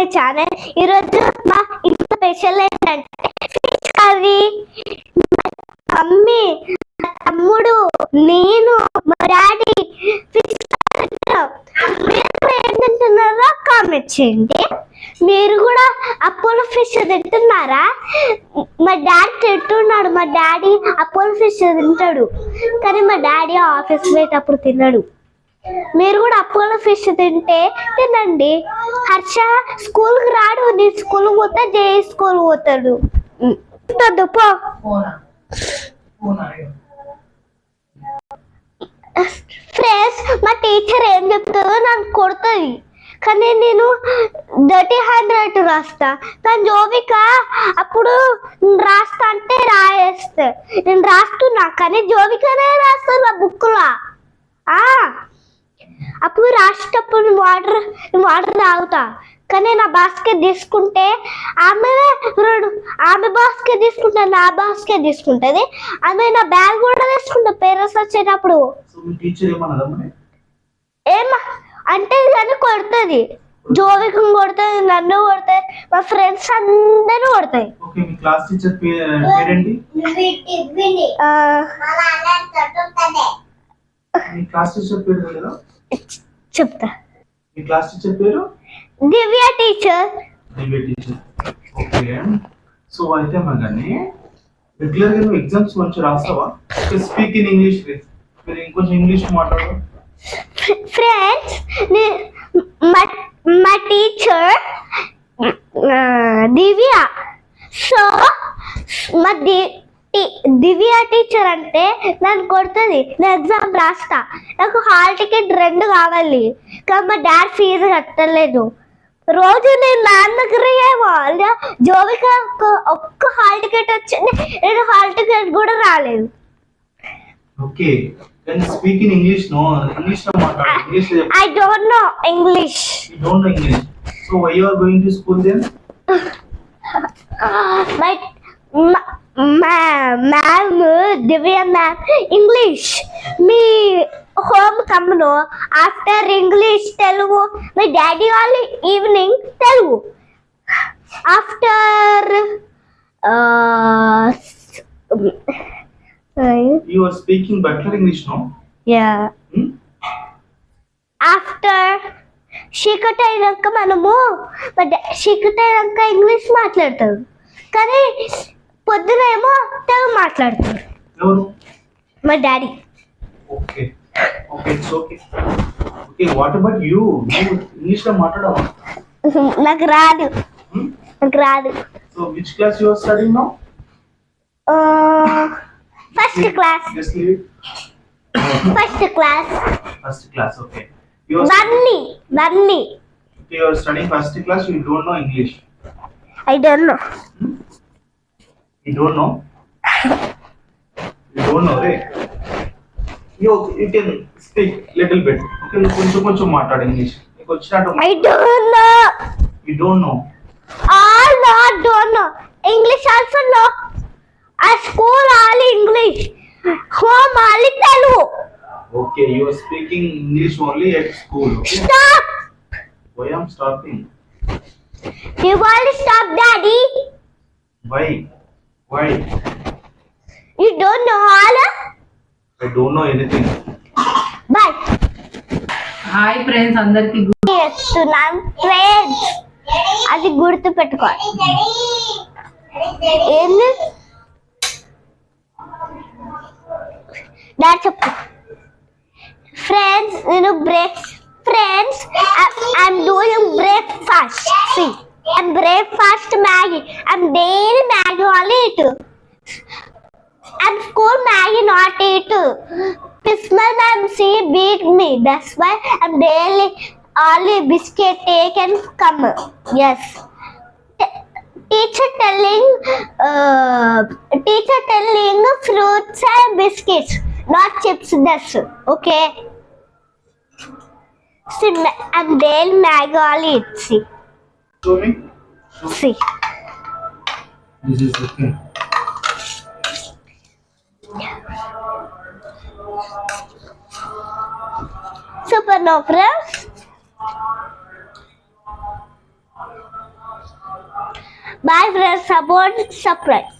My channel. ఈరోజు మా ఇంట్లో స్పెషల్ ఏంటంటే ఫిష్ కర్రీ. మమ్మీ మా తమ్ముడు నేను మా డాడీ ఫిష్ మీరు ఏం తింటున్నారో కామెంట్ చేయండి. మీరు కూడా అపోలో ఫిష్ తింటున్నారా? మా డాడీ తింటున్నాడు. మా డాడీ అపోలో ఫిష్ తింటాడు. కానీ మా డాడీ ఆఫీస్ పోయేటప్పుడు తినడు. మీరు కూడా అపోలో ఫిష్ తింటే తినండి. హర్ష స్కూల్కి రాడు నేను స్కూల్ పోతే జే స్కూల్ పోతాడు. పో. ఫ్రెండ్స్ మా టీచర్ ఏం చెప్తుందో నన్ను కొడుతుంది. కానీ నేను డర్టీ హ్యాండ్ రైట్ రాస్తా. కానీ జోవిక అప్పుడు రాస్తా అంటే రాయేస్తా నేను రాస్తున్నా కానీ జోవికనే రాస్తున్నా బుక్లో. అప్పుడు రాసేటప్పుడు వాటర్ వాటర్ తాగుతా. కానీ నా బాస్కెట్ తీసుకుంటే ఆమె రెండు ఆమె బాస్కెట్ తీసుకుంటా నా బాస్కెట్ తీసుకుంటుంది. ఆమె నా బ్యాగ్ కూడా తీసుకుంటా పేరెంట్స్ వచ్చేటప్పుడు. సో మీ టీచర్ ఏమన్నదా మరి? ఏం అంటే కానీ కొడుతుంది. జోవికం కొడుతుంది నన్ను కొడుతుంది మా ఫ్రెండ్స్ అందరూ కొడతాయి. క్లాస్ టీచర్ పేరేంటి? ఆ, మీ క్లాస్ టీచర్ పేరు చెప్తా. మీ క్లాస్ టీచర్ పేరు? Divya teacher. Divya teacher. Okay. So అయితే మరి రెగ్యులర్గా నువ్వు ఎగ్జామ్స్ మంచిగా రాస్తావా? స్పీక్ ఇన్ ఇంగ్లీష్ మీరు ఇంకొంచెం ఇంగ్లీష్ మాట్లాడు. ఫ్రెండ్స్ మా టీచర్ దివ్య. సో మా దివ్య టీచర్ అంటే నన్ను కొడుతుంది. నేను ఎగ్జామ్ రాస్తా. నాకు హాల్ టికెట్ రెండు కావాలి. కానీ మా డాడీ ఫీజు కట్టలేదు. రోజు నేను నాన్న దగ్గర వాళ్ళ జోవిక ఒక్క- హాల్ టికెట్ వచ్చింది. నేను హాల్ టికెట్ కూడా రాలేదు. ఓకే కానీ స్పీక్ ఇన్ ఇంగ్లీష్ నో ఇంగ్లీష్లో మాట్లాడు. ఇంగ్లీష్లో I don't know English you don't know English so why you are going to school then my ma'am Divya ma'am English. me home కమ్మును after English Telugu. my daddy వాళ్ళు evening Telugu. After English no yeah after చీకటి అయినాక మనము మా చీకటి అయినాక English మాట్లాడతారు. కానీ పొద్దున ఏమో తెలుగు మాట్లాడతారు ఎవరు? మా daddy. Okay. Okay it's okay. Okay what about you నువ్వు ఇంగ్లీష్లో మాట్లాడవా? నాకు రాదు. నాకు రాదు. So which class you are studying now first class just leave first class first class okay you are వన్ని వన్ని you are studying first class you don't know English I don't know you don't know you don't know ray you you can speak little bit okay నువ్వు కొంచెం కొంచెం మాట్లాడు English నీకు వచ్చినట్టు I don't know you don't know all not don't know English also no a school all English home all Telugu okay you are speaking English only at school okay stop why am stopping you want stop daddy why Why you don't know all I don't know anything bye hi friends అందరికి చేస్తున్నాను friends అది గుర్తు పెట్టుకోవాలి ఏంది? డా చెప్పు. Friends నేను break friends I'm doing breakfast C and breakfast Maggie and daily Maggie only eat. And school Maggie not eat. Christmas ma'am see beat me. That's why I'm daily only biscuit take and come. Yes. Teacher telling, uh, teacher telling fruits and biscuits, not chips. That's okay. See, and then Maggie all see. Swimming? Sea. This is okay. Supernovas. Bye friends, support, surprise.